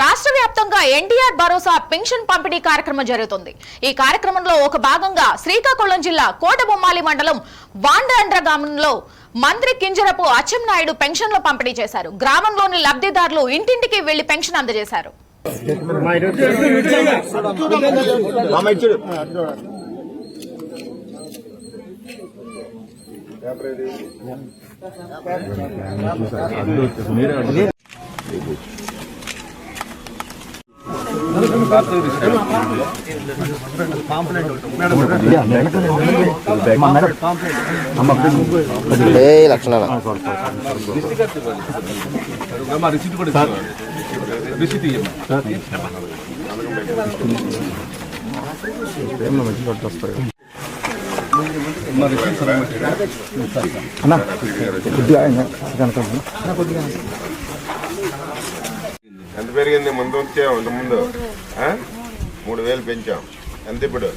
రాష్ట్ర వ్యాప్తంగా ఎన్టీఆర్ భరోసా పెన్షన్ పంపిణీ కార్యక్రమం జరుగుతుంది. ఈ కార్యక్రమంలో ఒక భాగంగా శ్రీకాకుళం జిల్లా కోటబొమ్మాలి మండలం వాండ్రండ్ర గ్రామంలో మంత్రి కింజరపు అచ్చెన్నాయుడు పెన్షన్లు పంపిణీ చేశారు. గ్రామంలోని లబ్ధిదారులు ఇంటింటికి వెళ్ళి పెన్షన్ అందజేశారు. ఏ లక్షణాల అన్న కొద్దిగా కూడా ఇస్తాను. ఎంత పెరిగింది ముందు వచ్చే అంత ముందు? ఆ? మూడు వేలు పెంచాం. ఎంత ఇప్పుడు?